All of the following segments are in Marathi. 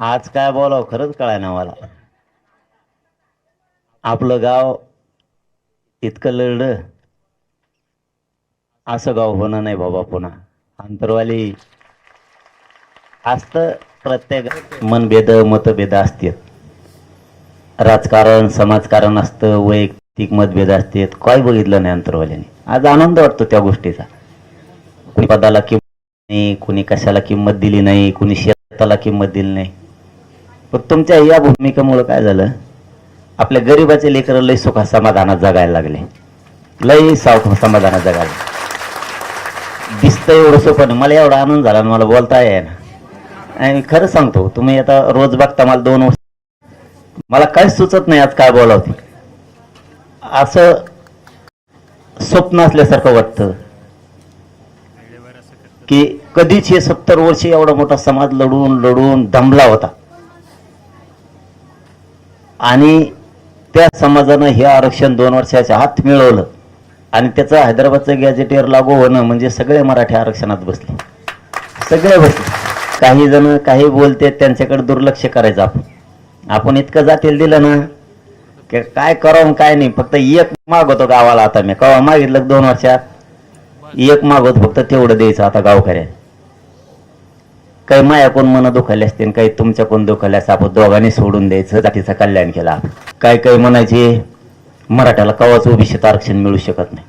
आज काय बोलाव खरंच कळाय ना मला. आपलं गाव इतकं लढलं असं गाव होणं नाही बाबा पुन्हा. अंतरवाली असतं प्रत्येक मनभेद मतभेद असतात राजकारण समाजकारण असतं वैयक्तिक मतभेद असतात काय बघितलं नाही अंतरवाल्याने आज आनंद वाटतो त्या गोष्टीचा. कुणी पदाला किंमत नाही कुणी कशाला किंमत दिली नाही कुणी शेताला किंमत दिली नाही. पण तुमच्या या भूमिकेमुळं काय झालं? आपल्या गरिबाचे लेकरं लय सुखा समाधानात जगायला लागले. लय सावख समाधानात जगायला दिसतं एवढं सोपं मला एवढा आनंद झाला आणि मला बोलता आहे ना आणि खरं सांगतो तुम्ही आता रोज बघता मला दोन वर्ष. मला काहीच सुचत नाही आज काय बोलावते असं स्वप्न असल्यासारखं वाटतं. की कधीच हे सत्तर वर्षी एवढा मोठा समाज लढून लढून दमला होता. आणि त्या समाजानं हे आरक्षण दोन वर्षाच्या हात मिळवलं. आणि त्याचं हैदराबादचं गॅजेटियर लागू होणं म्हणजे सगळे मराठी आरक्षणात बसले. सगळे बसले. काही जण काही बोलते त्यांच्याकडे दुर्लक्ष करायचं आपण. आपण इतकं जातील दिलं ना. की काय करावं काय नाही. फक्त एक मागवतो गावाला आता मी. कवा मागितलं दोन वर्षात? एक मागवत फक्त तेवढं द्यायचं आता गावकऱ्या काही माया कोण मन दुखायले असतील काही तुमच्या कोण दुखायला असं आपण दोघांनी सोडून द्यायचं जातीचं कल्याण केला. काय काय काही म्हणायचे मराठ्याला कवाच ओबीसीत आरक्षण मिळू शकत नाही.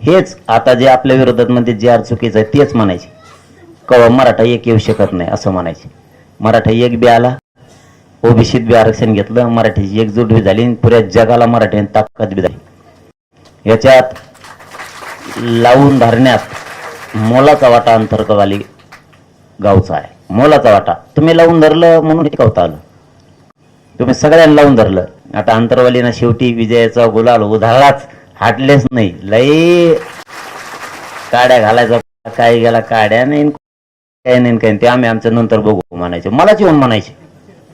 हेच आता जे आपल्या विरोधात मध्ये जे आर चुकीचं आहे तेच म्हणायचे. कवा मराठा एक येऊ शकत नाही असं म्हणायचे. मराठा एक बी आला ओबीसीत बी आरक्षण घेतलं मराठीची एकजूट बी झाली आणि पुऱ्या जगाला मराठीने ताकद बी झाली. याच्यात लावून धरण्यात मोलाचा वाटा अंतर्गतवाली गावचा आहे. मोलाचा वाटा. तुम्ही लावून धरलं म्हणून गावता आलं. तुम्ही सगळ्यांना लावून धरलं. आता अंतरवालीनं शेवटी विजयाचा गुलाल उधाळाच हाटलेच नाही. लई काड्या घालायचा. काय गेला काड्या नाही काय नाही काय नाही. ते आम्ही आमच्या नंतर बघू म्हणायचे. मलाच येऊन म्हणायचे.